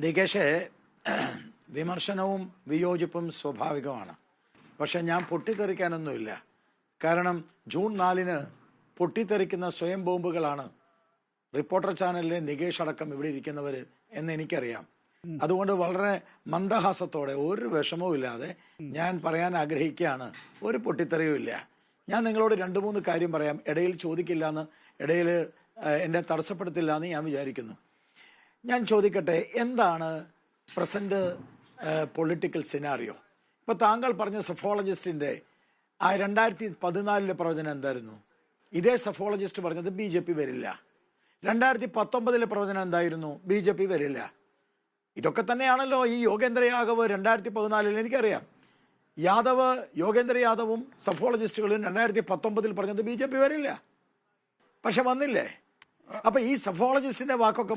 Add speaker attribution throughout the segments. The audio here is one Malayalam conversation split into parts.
Speaker 1: നികേഷ് വിമർശനവും വിയോജിപ്പും സ്വാഭാവികമാണ്. പക്ഷെ ഞാൻ പൊട്ടിത്തെറിക്കാനൊന്നുമില്ല. കാരണം ജൂൺ നാലിന് പൊട്ടിത്തെറിക്കുന്ന സ്വയം ബോംബുകളാണ് റിപ്പോർട്ടർ ചാനലിലെ നികേഷ് അടക്കം ഇവിടെ ഇരിക്കുന്നവർ എന്ന് എനിക്കറിയാം. അതുകൊണ്ട് വളരെ മന്ദഹാസത്തോടെ ഒരു വിഷമവും ഇല്ലാതെ ഞാൻ പറയാൻ ആഗ്രഹിക്കുകയാണ്. ഒരു പൊട്ടിത്തെറിയും ഇല്ല. ഞാൻ നിങ്ങളോട് രണ്ട് മൂന്ന് കാര്യം പറയാം. ഇടയിൽ ചോദിക്കില്ല എന്ന് ഇടയിൽ എന്നെ തടസ്സപ്പെടുത്തില്ല എന്ന് ഞാൻ വിചാരിക്കുന്നു. ഞാൻ ചോദിക്കട്ടെ എന്താണ് പ്രസന്റ് പൊളിറ്റിക്കൽ സിനാറിയോ ഇപ്പൊ താങ്കൾ പറഞ്ഞ സഫോളജിസ്റ്റിന്റെ ആ രണ്ടായിരത്തി പതിനാലിലെ പ്രവചനം എന്തായിരുന്നു? ഇതേ സഫോളജിസ്റ്റ് പറഞ്ഞത് ബി ജെ പി വരില്ല. രണ്ടായിരത്തി പത്തൊമ്പതിലെ പ്രവചനം എന്തായിരുന്നു? ബി ജെ പി വരില്ല. ഇതൊക്കെ തന്നെയാണല്ലോ ഈ യോഗേന്ദ്ര യാദവ് രണ്ടായിരത്തി പതിനാലിൽ എനിക്കറിയാം. യാദവ് യോഗേന്ദ്ര യാദവും സഫോളജിസ്റ്റുകളും രണ്ടായിരത്തി പത്തൊമ്പതിൽ പറഞ്ഞത് ബി ജെ പി വരില്ല. പക്ഷെ വന്നില്ലേ? അപ്പൊ ഈ സഫോളജിസ്റ്റിന്റെ വാക്കൊക്കെ.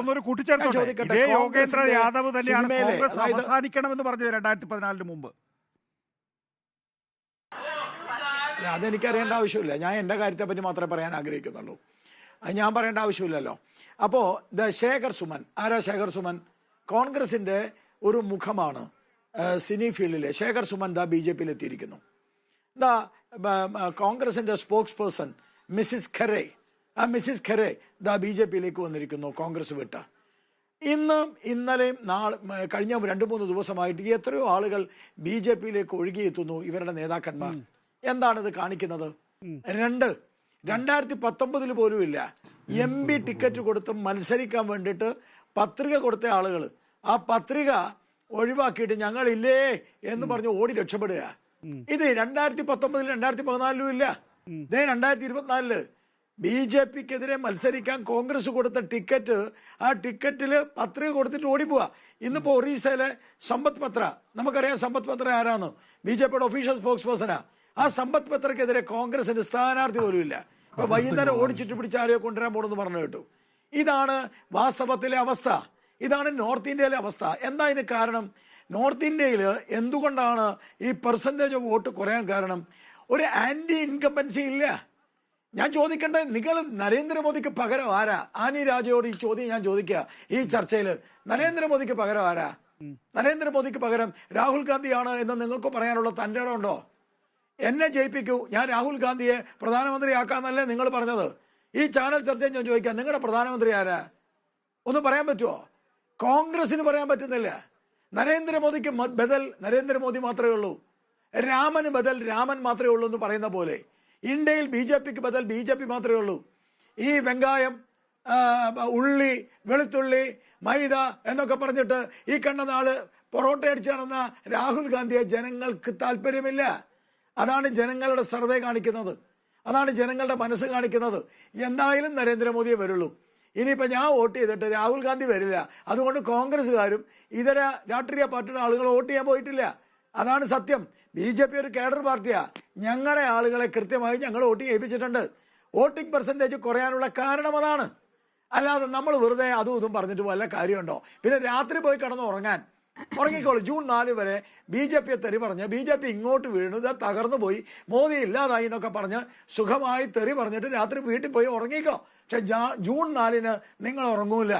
Speaker 2: ഒന്നൊരു കൂട്ടിച്ചേർത്തോട്ടെ യോഗേന്ദ്ര യാദവ് തന്നെയാണ് കോൺഗ്രസ് അവസാനിക്കണമെന്ന് പറഞ്ഞത് രണ്ടായിരത്തി പതിനാലിന് മുമ്പ്.
Speaker 1: അതെനിക്ക് അറിയേണ്ട ആവശ്യമില്ല. ഞാൻ എന്റെ കാര്യത്തെ പറ്റി മാത്രമേ പറയാൻ ആഗ്രഹിക്കുന്നുള്ളൂ. അത് ഞാൻ പറയേണ്ട ആവശ്യമില്ലല്ലോ. അപ്പോൾ ദ ശേഖർ സുമൻ. ആരാ ശേഖർ സുമൻ? കോൺഗ്രസിന്റെ ഒരു മുഖമാണ് സിനി ഫീൽഡിലെ. ശേഖർ സുമൻ ദാ ബി ജെ പിയിൽ എത്തിയിരിക്കുന്നു ദ കോൺഗ്രസിന്റെ സ്പോക്സ് പേഴ്സൺ മിസ്സിസ് ഖരെ. ആ മിസ്സിസ് ഖരെ ദാ ബി ജെ പിയിലേക്ക് വന്നിരിക്കുന്നു കോൺഗ്രസ് വിട്ട. ഇന്നും ഇന്നലെയും നാളെ കഴിഞ്ഞ രണ്ട് മൂന്ന് ദിവസമായിട്ട് എത്രയോ ആളുകൾ ബി ജെ പിയിലേക്ക് ഒഴുകിയെത്തുന്നു ഇവരുടെ നേതാക്കന്മാർ. എന്താണിത് കാണിക്കുന്നത്? രണ്ട്. രണ്ടായിരത്തി പത്തൊമ്പതിൽ പോലും ഇല്ല. എം പി ടിക്കറ്റ് കൊടുത്ത് മത്സരിക്കാൻ വേണ്ടിയിട്ട് പത്രിക കൊടുത്ത ആളുകൾ ആ പത്രിക ഒഴിവാക്കിയിട്ട് ഞങ്ങളില്ലേ എന്ന് പറഞ്ഞ് ഓടി രക്ഷപ്പെടുക. ഇത് രണ്ടായിരത്തി പത്തൊമ്പതിൽ രണ്ടായിരത്തി പതിനാലിലും ഇല്ല. ഇതേ രണ്ടായിരത്തി ഇരുപത്തിനാലിൽ ബി ജെ പിക്കെതിരെ മത്സരിക്കാൻ കോൺഗ്രസ് കൊടുത്ത ടിക്കറ്റ് ആ ടിക്കറ്റിൽ പത്രിക കൊടുത്തിട്ട് ഓടിപ്പോവാ. ഇന്നിപ്പോ ഒറീസയിലെ സമ്പത്ത് പത്ര. നമുക്കറിയാം സമ്പത്ത് പത്ര ആരാന്ന്. ബി ജെ പിയുടെ ഒഫീഷ്യൽ സ്പോക്സ് പേഴ്സണാ ആ സമ്പത്ത് പത്രക്കെതിരെ കോൺഗ്രസിന്റെ സ്ഥാനാർത്ഥി പോലും ഇല്ല. ഇപ്പൊ വൈകുന്നേരം ഓടിച്ചിട്ട് പിടിച്ച് ആരെയോ കൊണ്ടുവരാൻ പോണെന്ന് പറഞ്ഞു കേട്ടു. ഇതാണ് വാസ്തവത്തിലെ അവസ്ഥ. ഇതാണ് നോർത്ത് ഇന്ത്യയിലെ അവസ്ഥ. എന്താ ഇതിന് കാരണം? നോർത്ത് ഇന്ത്യയിൽ എന്തുകൊണ്ടാണ് ഈ പെർസെന്റേജ് ഓഫ് വോട്ട് കുറയാൻ കാരണം? ഒരു ആന്റി ഇൻകമ്പൻസി ഇല്ല. ഞാൻ ചോദിക്കേണ്ടത് നിങ്ങൾ നരേന്ദ്രമോദിക്ക് പകരം ആരാ? ആനി രാജയോട് ഈ ചോദ്യം ഞാൻ ചോദിക്കുക ഈ ചർച്ചയിൽ നരേന്ദ്രമോദിക്ക് പകരം ആരാ? നരേന്ദ്രമോദിക്ക് പകരം രാഹുൽ ഗാന്ധിയാണ് എന്ന് നിങ്ങൾക്ക് പറയാനുള്ള തന്റെ ഉണ്ടോ എന്നെ ജയിപ്പിക്കൂ. ഞാൻ രാഹുൽ ഗാന്ധിയെ പ്രധാനമന്ത്രിയാക്കാന്നല്ലേ നിങ്ങൾ പറഞ്ഞത്. ഈ ചാനൽ ചർച്ചയിൽ ഞാൻ ചോദിക്കാം നിങ്ങളുടെ പ്രധാനമന്ത്രി ആരാ? ഒന്ന് പറയാൻ പറ്റുമോ കോൺഗ്രസിന് പറയാൻ പറ്റുന്നില്ല. നരേന്ദ്രമോദിക്ക് ബദൽ നരേന്ദ്രമോദി മാത്രമേ ഉള്ളൂ. രാമന് ബദൽ രാമൻ മാത്രമേ ഉള്ളൂ എന്ന് പറയുന്ന പോലെ. ഇന്ത്യയിൽ ബി ജെ പിക്ക് ബദൽ ബി ജെ പി മാത്രമേ ഉള്ളൂ. ഈ വെങ്കായം ഉള്ളി വെളുത്തുള്ളി മൈദ എന്നൊക്കെ പറഞ്ഞിട്ട് ഈ കണ്ട നാൾ പൊറോട്ട അടിച്ച് നടന്ന രാഹുൽ ഗാന്ധിയെ ജനങ്ങൾക്ക് താല്പര്യമില്ല. അതാണ് ജനങ്ങളുടെ സർവേ കാണിക്കുന്നത്. അതാണ് ജനങ്ങളുടെ മനസ്സ് കാണിക്കുന്നത്. എന്തായാലും നരേന്ദ്രമോദിയെ വരുള്ളൂ. ഇനിയിപ്പോൾ ഞാൻ വോട്ട് ചെയ്തിട്ട് രാഹുൽ ഗാന്ധി വരില്ല. അതുകൊണ്ട് കോൺഗ്രസ്സുകാരും ഇതര രാഷ്ട്രീയ പാർട്ടിയുടെ ആളുകൾ വോട്ട് ചെയ്യാൻ പോയിട്ടില്ല. അതാണ് സത്യം. ബി ജെ പി ഒരു കേഡർ പാർട്ടിയാ. ഞങ്ങളുടെ ആളുകളെ കൃത്യമായി ഞങ്ങൾ വോട്ട് ചെയ്യിപ്പിച്ചിട്ടുണ്ട്. വോട്ടിംഗ് പെർസെന്റേജ് കുറയാനുള്ള കാരണം അതാണ്. അല്ലാതെ നമ്മൾ വെറുതെ അതും ഇതും പറഞ്ഞിട്ട് വല്ല കാര്യമുണ്ടോ? പിന്നെ രാത്രി പോയി കിടന്ന് ഉറങ്ങാൻ. ഉറങ്ങിക്കോളൂ. ജൂൺ നാല് വരെ ബി ജെ പിയെ തെറി പറഞ്ഞ് ബി ജെ പി ഇങ്ങോട്ട് വീണു തകർന്നു പോയി. മോദി ഇല്ലാതായി എന്നൊക്കെ പറഞ്ഞ് സുഖമായി തെറി പറഞ്ഞിട്ട് രാത്രി വീട്ടിൽ പോയി ഉറങ്ങിക്കോ. പക്ഷെ ജൂൺ നാലിന് നിങ്ങൾ ഉറങ്ങൂല.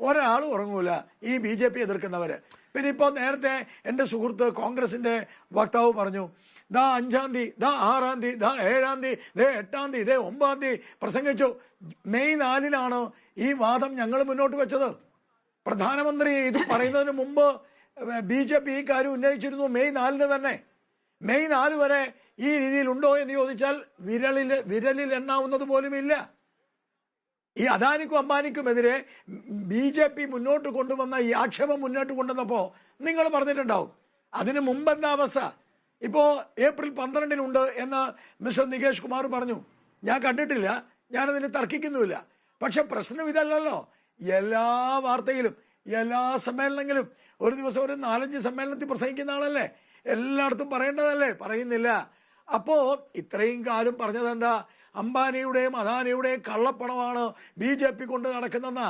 Speaker 1: ഒരാളും ഉറങ്ങൂല ഈ ബി ജെ പി എതിർക്കുന്നവര്. പിന്നെ ഇപ്പോൾ നേരത്തെ എന്റെ സുഹൃത്ത് കോൺഗ്രസിന്റെ വക്താവ് പറഞ്ഞു ദാ അഞ്ചാം തീയതി ദാ ആറാം തീയതി ദാ ഏഴാം തീയതി ദേ എട്ടാം തീയതി ദേ ഒമ്പതാം തീയതി പ്രസംഗിച്ചു. മെയ് നാലിനാണ് ഈ വാദം ഞങ്ങൾ മുന്നോട്ട് വെച്ചത്. പ്രധാനമന്ത്രി ഇത് പറയുന്നതിന് മുമ്പ് ബി ജെ പി ഈ കാര്യം ഉന്നയിച്ചിരുന്നു മെയ് നാലിന് തന്നെ. മെയ് നാല് വരെ ഈ രീതിയിൽ ഉണ്ടോ എന്ന് ചോദിച്ചാൽ വിരലിൽ വിരലിൽ എണ്ണാവുന്നത് പോലുമില്ല. ഈ അദാനിക്കും അംബാനിക്കുമെതിരെ ബി ജെ പി മുന്നോട്ട് കൊണ്ടുവന്ന ഈ ആക്ഷേപം മുന്നോട്ട് കൊണ്ടുവന്നപ്പോൾ നിങ്ങൾ പറഞ്ഞിട്ടുണ്ടാവും. അതിന് മുമ്പ് എന്താ അവസ്ഥ? ഇപ്പോൾ ഏപ്രിൽ പന്ത്രണ്ടിനുണ്ട് എന്ന് മിസ്റ്റർ നികേഷ് കുമാർ പറഞ്ഞു. ഞാൻ കണ്ടിട്ടില്ല. ഞാനതിന് തർക്കിക്കുന്നുമില്ല. പക്ഷെ പ്രശ്നം ഇതല്ലല്ലോ. എല്ലാ വാർത്തയിലും എല്ലാ സമ്മേളനങ്ങളിലും ഒരു ദിവസം ഒരു നാലഞ്ച് സമ്മേളനത്തിൽ പ്രസംഗിക്കുന്ന ആളല്ലേ? എല്ലായിടത്തും പറയേണ്ടതല്ലേ? പറയുന്നില്ല. അപ്പോൾ ഇത്രയും കാലം പറഞ്ഞത് എന്താ അംബാനിയുടെയും അദാനിയുടെയും കള്ളപ്പണമാണ് ബി ജെ പി കൊണ്ട് നടക്കുന്നെന്ന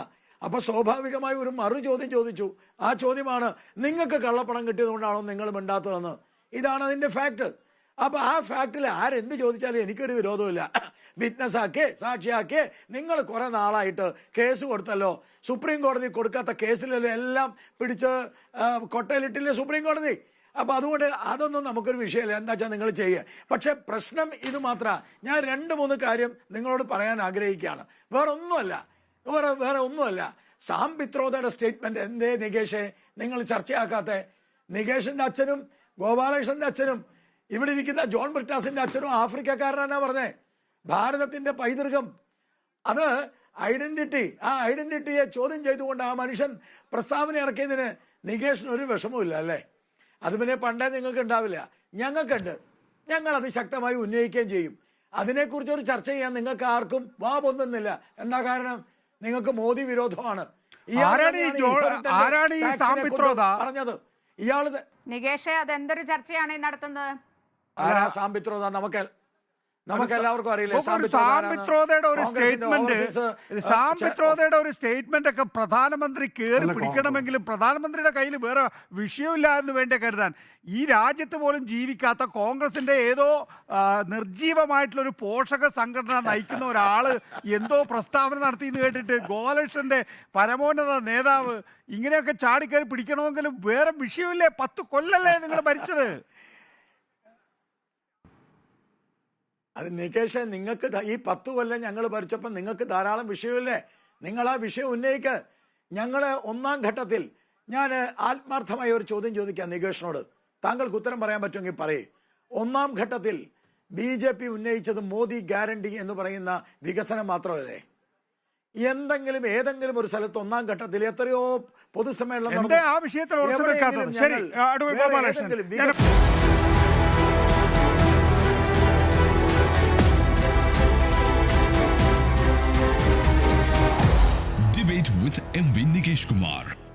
Speaker 1: അപ്പൊ സ്വാഭാവികമായി ഒരു മറു ചോദ്യം ചോദിച്ചു. ആ ചോദ്യമാണ് നിങ്ങൾക്ക് കള്ളപ്പണം കിട്ടിയതുകൊണ്ടാണോ നിങ്ങൾ മിണ്ടാത്തതെന്ന്? ഇതാണ് അതിന്റെ ഫാക്ട് അപ്പൊ ആ ഫാക്ടിൽ ആരെന്ത് ചോദിച്ചാലും എനിക്കൊരു വിരോധമില്ല വിറ്റ്നസ് ആക്കി സാക്ഷിയാക്കി നിങ്ങൾ കുറെ നാളായിട്ട് കേസ് കൊടുത്തല്ലോ. സുപ്രീം കോടതി കൊടുക്കാത്ത കേസിലെല്ലാം എല്ലാം പിടിച്ച് കൊട്ടയിലിട്ടില്ലേ സുപ്രീം കോടതി? അപ്പൊ അതുകൊണ്ട് അതൊന്നും നമുക്കൊരു വിഷയമില്ല. എന്താ വെച്ചാൽ നിങ്ങൾ ചെയ്യുക പക്ഷെ പ്രശ്നം ഇത് മാത്രമാണ് ഞാൻ രണ്ട് മൂന്ന് കാര്യം നിങ്ങളോട് പറയാൻ ആഗ്രഹിക്കുകയാണ്. വേറെ ഒന്നുമല്ല. വേറെ വേറെ ഒന്നുമല്ല. സാം പിത്രോദയുടെ സ്റ്റേറ്റ്മെന്റ് എന്തേ നികേഷെ? നിങ്ങൾ ചർച്ചയാക്കാത്ത. നികേഷിന്റെ അച്ഛനും ഗോപാലകൃഷ്ണന്റെ അച്ഛനും ഇവിടെ ഇരിക്കുന്ന ജോൺ ബ്രിട്ടാസിന്റെ അച്ഛനും ആഫ്രിക്കക്കാരനാ പറഞ്ഞേ. ഭാരതത്തിന്റെ പൈതൃകം. അത് ഐഡന്റിറ്റി ആ ഐഡന്റിറ്റിയെ ചോദ്യം ചെയ്തുകൊണ്ട് ആ മനുഷ്യൻ പ്രസ്താവന ഇറക്കിയതിന് നികേഷിന് ഒരു വിഷമവും അല്ലേ? അത് പിന്നെ പണ്ടേ നിങ്ങൾക്ക് ഉണ്ടാവില്ല. ഞങ്ങൾക്കുണ്ട്. ഞങ്ങൾ അത് ശക്തമായി ഉന്നയിക്കുകയും ചെയ്യും. അതിനെക്കുറിച്ച് ഒരു ചർച്ച ചെയ്യാൻ നിങ്ങൾക്ക് ആർക്കും വാ പൊന്നുന്നില്ല എന്താ കാരണം? നിങ്ങൾക്ക് മോദി വിരോധമാണ്? പറഞ്ഞത്. ഇയാൾ
Speaker 3: നികേഷ് അതെന്തൊരു ചർച്ചയാണ് നടത്തുന്നത്?
Speaker 1: ആരാ സാം നമുക്ക് നമുക്ക് എല്ലാവർക്കും അറിയില്ലേ
Speaker 2: ഒരു സ്റ്റേറ്റ്മെന്റ് ഒരു സ്റ്റേറ്റ്മെന്റ് ഒക്കെ പ്രധാനമന്ത്രി കയറി പിടിക്കണമെങ്കിലും പ്രധാനമന്ത്രിയുടെ കയ്യിൽ വേറെ വിഷയമില്ല എന്ന് വേണ്ടി കരുതാൻ. ഈ രാജ്യത്ത് പോലും ജീവിക്കാത്ത കോൺഗ്രസിന്റെ ഏതോ നിർജീവമായിട്ടുള്ള ഒരു പോഷക സംഘടന നയിക്കുന്ന ഒരാൾ എന്തോ പ്രസ്താവന നടത്തി എന്ന് കേട്ടിട്ട് ഗോപാലകൃഷ്ണന്റെ പരമോന്നത നേതാവ് ഇങ്ങനെയൊക്കെ ചാടിക്കയറി പിടിക്കണമെങ്കിലും വേറെ വിഷയമില്ലേ? പത്ത് കൊല്ലല്ലേ നിങ്ങൾ ഭരിച്ചത്
Speaker 1: അത് നികേഷ് നിങ്ങൾക്ക് ഈ പത്ത് കൊല്ലം ഞങ്ങൾ ഭരിച്ചപ്പോൾ നിങ്ങൾക്ക് ധാരാളം വിഷയമില്ലേ? നിങ്ങൾ ആ വിഷയം ഉന്നയിക്ക്. ഞങ്ങൾ ഒന്നാം ഘട്ടത്തിൽ ഞാൻ ആത്മാർത്ഥമായ ഒരു ചോദ്യം ചോദിക്കാം നികേഷിനോട്. താങ്കൾക്ക് ഉത്തരം പറയാൻ പറ്റുമെങ്കിൽ പറയേ. ഒന്നാം ഘട്ടത്തിൽ ബി ജെ പി ഉന്നയിച്ചത് മോദി ഗ്യാരണ്ടി എന്ന് പറയുന്ന വികസനം മാത്രമല്ലേ? എന്തെങ്കിലും ഏതെങ്കിലും ഒരു സ്ഥലത്ത് ഒന്നാം ഘട്ടത്തിൽ എത്രയോ പൊതുസമ്മേളനം.
Speaker 2: ആ വിഷയത്തിൽ ഉറച്ചു
Speaker 1: with
Speaker 2: M V
Speaker 1: Nikesh
Speaker 2: advocate